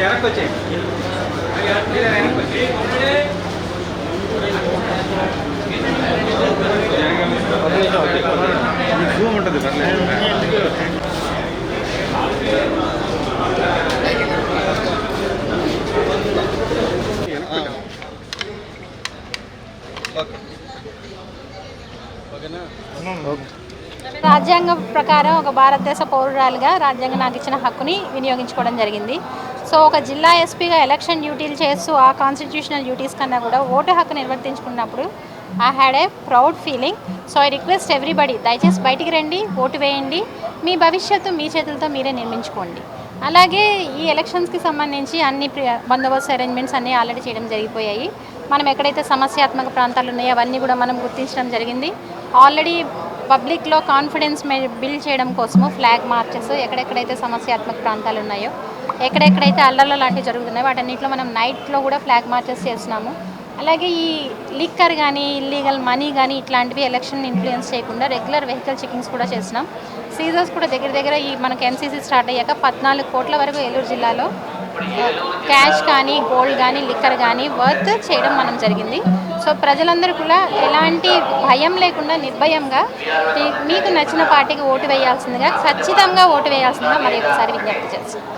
వెనక్కి వెనక్కి జూమ్ ఉంటుంది రాజ్యాంగం ప్రకారం ఒక భారతదేశ పౌరురాలుగా రాజ్యాంగం నాకు ఇచ్చిన హక్కుని వినియోగించుకోవడం జరిగింది. సో ఒక జిల్లా ఎస్పీగా ఎలక్షన్ డ్యూటీలు చేస్తూ ఆ కాన్స్టిట్యూషనల్ డ్యూటీస్ కన్నా కూడా ఓటు హక్కు నిర్వర్తించుకున్నప్పుడు I had a proud feeling so I request everybody దయచేసి బయటికి రండి ఓటు వేయండి. మీ భవిష్యత్తు మీ చేతులతో మీరే నిర్మించుకోండి. అలాగే ఈ ఎలక్షన్స్కి సంబంధించి అన్ని బందోబస్తు అరేంజ్మెంట్స్ అన్నీ ఆల్రెడీ చేయడం జరిగిపోయాయి. మనం ఎక్కడైతే సమస్యాత్మక ప్రాంతాలు ఉన్నాయో అవన్నీ కూడా మనం గుర్తించడం జరిగింది. ఆల్రెడీ పబ్లిక్లో కాన్ఫిడెన్స్ బిల్డ్ చేయడం కోసము ఫ్లాగ్ మార్చెస్ ఎక్కడెక్కడైతే సమస్యాత్మక ప్రాంతాలు ఉన్నాయో ఎక్కడెక్కడైతే అల్లర్లు లాంటివి జరుగుతున్నాయి వాటన్నిటిలో మనం నైట్లో కూడా ఫ్లాగ్ మార్చెస్ చేస్తున్నాము. అలాగే ఈ లిక్కర్ కానీ ఇల్లీగల్ మనీ కానీ ఇట్లాంటివి ఎలక్షన్ ఇన్ఫ్లుయెన్స్ చేయకుండా రెగ్యులర్ వెహికల్ చెకింగ్స్ కూడా చేసినాం సీజర్స్ కూడా దగ్గర దగ్గర ఈ మనకి ఎన్సీసీ స్టార్ట్ అయ్యాక పద్నాలుగు కోట్ల వరకు ఏలూరు జిల్లాలో క్యాష్ కానీ గోల్డ్ కానీ లిక్కర్ కానీ వర్త్ చేయడం మనం జరిగింది. సో ప్రజలందరూ కూడా ఎలాంటి భయం లేకుండా నిర్భయంగా మీకు నచ్చిన పార్టీకి ఓటు వేయాల్సిందిగా ఖచ్చితంగా ఓటు వేయాల్సిందిగా మరి ఒకసారి విజ్ఞప్తి చేస్తున్నాం.